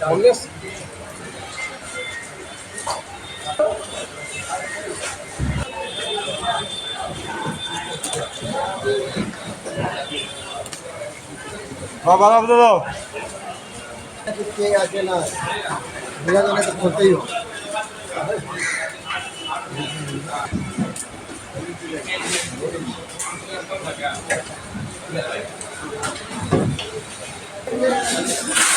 Congress বাবা দাদা কে আছে না গেলে তো করতেই হবে कल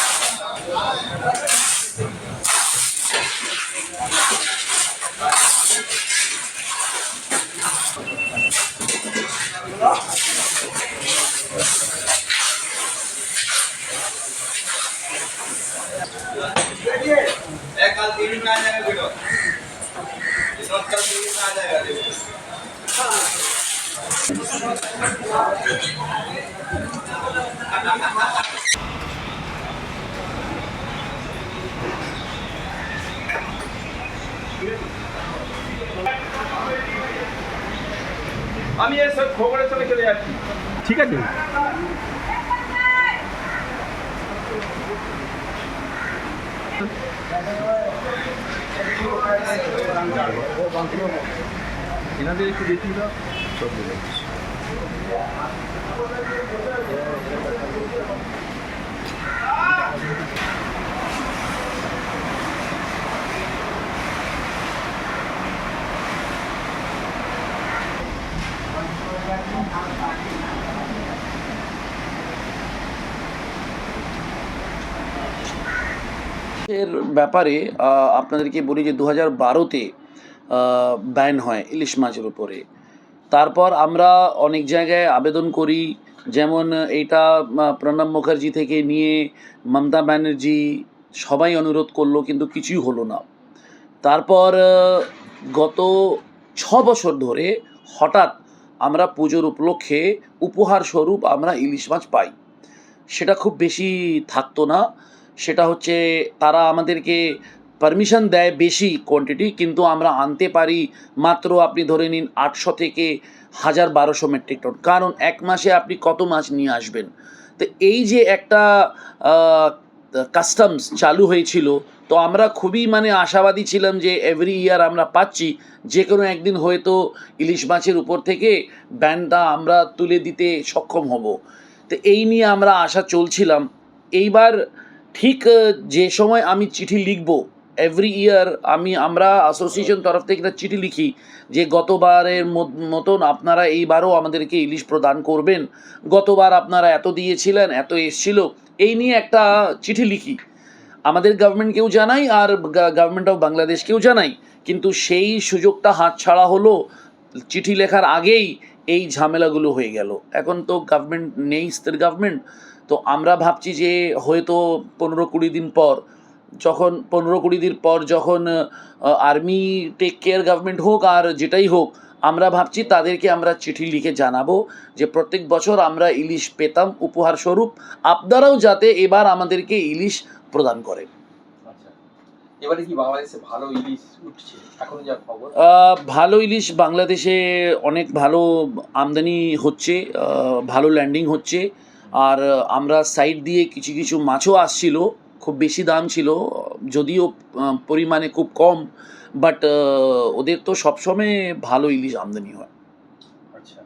আমি এর সব খবরের সঙ্গে চলে যাচ্ছি। ঠিক আছে। এনাদের একটু দেখি দাও সব মিলে এর ব্যাপারে আপনাদেরকে বলি যে দু হাজার বারোতে ব্যান হয় ইলিশ মাছের উপরে। তারপর আমরা অনেক জায়গায় আবেদন করি যেমন আহ, প্রণব মুখার্জি থেকে নিয়ে মমতা ব্যানার্জি সবাই অনুরোধ করল কিন্তু কিছুই হলো না। তারপর গত ছ বছর ধরে হঠাৎ আমরা পুজোর উপলক্ষে উপহার স্বরূপ আমরা ইলিশ মাছ পাই। সেটা খুব বেশি থাকতো না। সেটা হচ্ছে তারা আমাদেরকে পারমিশন দেয় বেশি কোয়ান্টিটি কিন্তু আমরা আনতে পারি মাত্র আপনি ধরে নিন আটশো থেকে হাজার বারোশো মেট্রিক টন কারণ এক মাসে আপনি কত মাছ নিয়ে আসবেন? তো এই যে একটা কাস্টমস চালু হয়েছিল, তো আমরা খুবই মানে আশাবাদী ছিলাম যে এভরি ইয়ার আমরা পাচ্ছি। যে কোনো একদিন হয়তো ইলিশ মাছের উপর থেকে ব্যানটা আমরা তুলে দিতে সক্ষম হব। তো এই নিয়ে আমরা আশা চলছিলাম। এইবার ঠিক যে সময় আমি চিঠি লিখব এভরি ইয়ার আমি, আমরা অ্যাসোসিয়েশন তরফ থেকে একটা চিঠি লিখি যে গতবারের মতন আপনারা এইবারও আমাদেরকে ইলিশ প্রদান করবেন। গতবার আপনারা এত দিয়েছিলেন, এত এসছিল, এই নিয়ে একটা চিঠি লিখি। আমাদের গভর্নমেন্টকেও জানাই আর গভর্নমেন্ট অফ বাংলাদেশকেও জানাই। কিন্তু সেই সুযোগটা হাতছাড়া হলো, চিঠি লেখার আগেই এই ঝামেলাগুলো হয়ে গেল। এখন তো গভর্নমেন্ট নেই, স্থির গভর্নমেন্ট তো আমরা ভাবছি যে হয়তো পনেরো কুড়ি দিন পর যখন পনেরো কুড়ি দিন পর যখন আর্মি টেক কেয়ার গভর্নমেন্ট হোক আর যেটাই হোক আমরা ভাবছি তাদেরকে আমরা চিঠি লিখে জানাব যে প্রত্যেক বছর আমরা ইলিশ পেতাম উপহার স্বরূপ আপনারাও যাতে এবার আমাদেরকে ইলিশ প্রদান করেন। আচ্ছা এবারে কি বাংলাদেশে ভালো ইলিশ উঠছে? এখন যা খবর? ভালো ইলিশ বাংলাদেশে অনেক ভালো আমদানি হচ্ছে ভালো ল্যান্ডিং হচ্ছে। আর আমরা সাইড দিয়ে কিছু কিছু মাছও আসছিল খুব বেশি দাম ছিল যদিও পরিমাণে খুব কম বাট ওদের তো সবসময় ভালো ইলিশ আমদানি হয়। আচ্ছা।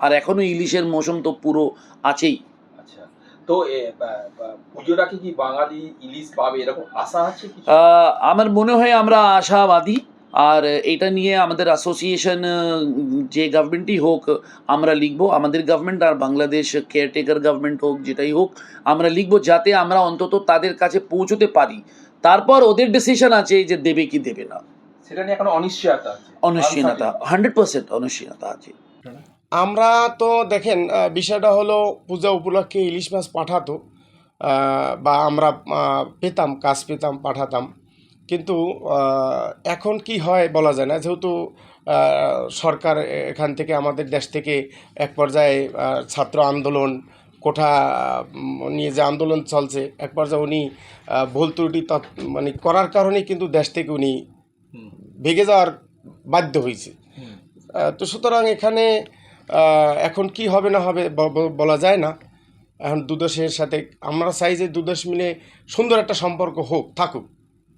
আর এখনও ইলিশের মৌসুম তো পুরো আছেই। আচ্ছা। তো আগে কি বাঙালি ইলিশ পাবে এরকম আশা আছে আমার মনে হয় আমরা আশাবাদী। আর এটা নিয়ে আমাদের অ্যাসোসিয়েশন যে গভর্নমেন্টই হোক আমরা লিখব। আমাদের গভর্নমেন্ট আর বাংলাদেশ কেয়ারটেকার গভর্নমেন্ট হোক যেটাই হোক আমরা লিখব যাতে আমরা অন্তত তাদের কাছে পৌঁছতে পারি। তারপর ওদের ডিসিশন আছে যে দেবে কি দেবে না। সেটা নিয়ে এখন অনিশ্চয়তা অনিশ্চয়তা হান্ড্রেড পার্সেন্ট অনিশ্চয়তা আছে। আমরা তো দেখেন বিষয়টা হলো পূজা উপলক্ষে ইলিশ মাছ পাঠাতো বা আমরা পেতাম কাজ পেতাম পাঠাতাম। কিন্তু এখন কি হয় বলা যায় না। যেহেতু সরকার এখান থেকে আমাদের দেশ থেকে এক পর্যায়ে ছাত্র আন্দোলন কোঠা নিয়ে যে আন্দোলন চলছে এক পর্যায়ে উনি ভুল ত্রুটি তৎ- মানে করার কারণেই কিন্তু দেশ থেকে উনি ভেগে যাওয়ার বাধ্য হয়েছে। তো সুতরাং এখানে এখন কি হবে না হবে বলা যায় না। এখন দুদেশের সাথে আমরা চাই যে দুদেশ মিলে সুন্দর একটা সম্পর্ক হোক থাকুক।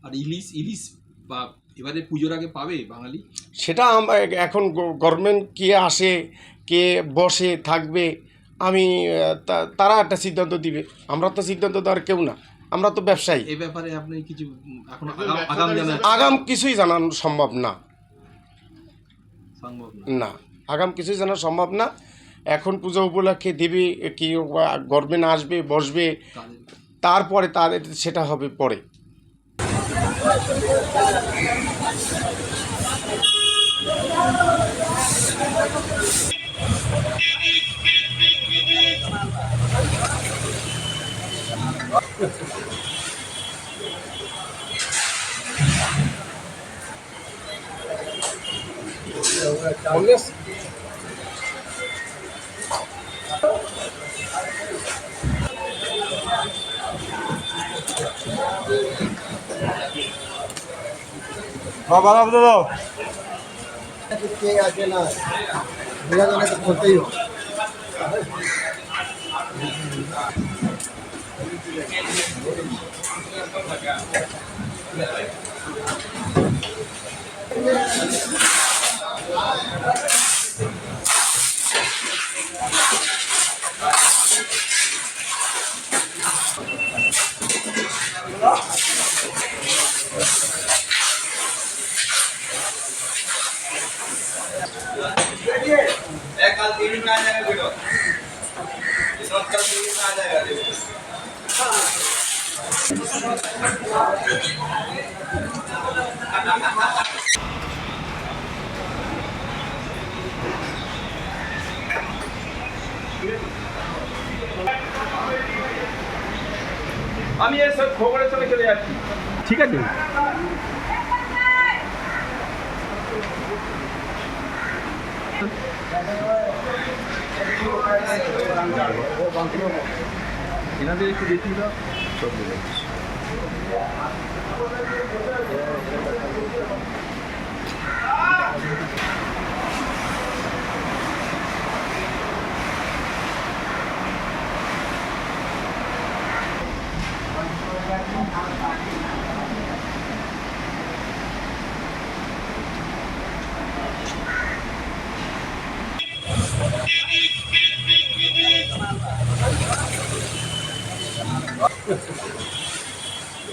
আর ইলিশ ইলিশ বা এবারে পুজোর আগে পাবে বাঙালি? সেটা এখন গভর্নমেন্ট কে আসে কে বসে থাকবে আমি তা- তারা একটা সিদ্ধান্ত দিবে। আমরা তো সিদ্ধান্ত দেওয়ার কেউ না আমরা তো ব্যবসায়ী। এই ব্যাপারে আপনি কিছু এখন আগাম আগাম আগাম কিছুই জানানো সম্ভব না। না। না আগাম কিছুই জানা সম্ভব না। এখন পূজা উপলক্ষে দেবে কি গভর্নমেন্ট আসবে বসবে তারপরে তাদের সেটা হবে পরে। Congress. Thank you. বাবা দাদা কে আছে না নির্বাচনে তো করতেই হবে एक আমি এসব খবরের সঙ্গে চলে যাচ্ছি। ঠিক আছে। এনাদের একটু দেখিয়ে দাও সব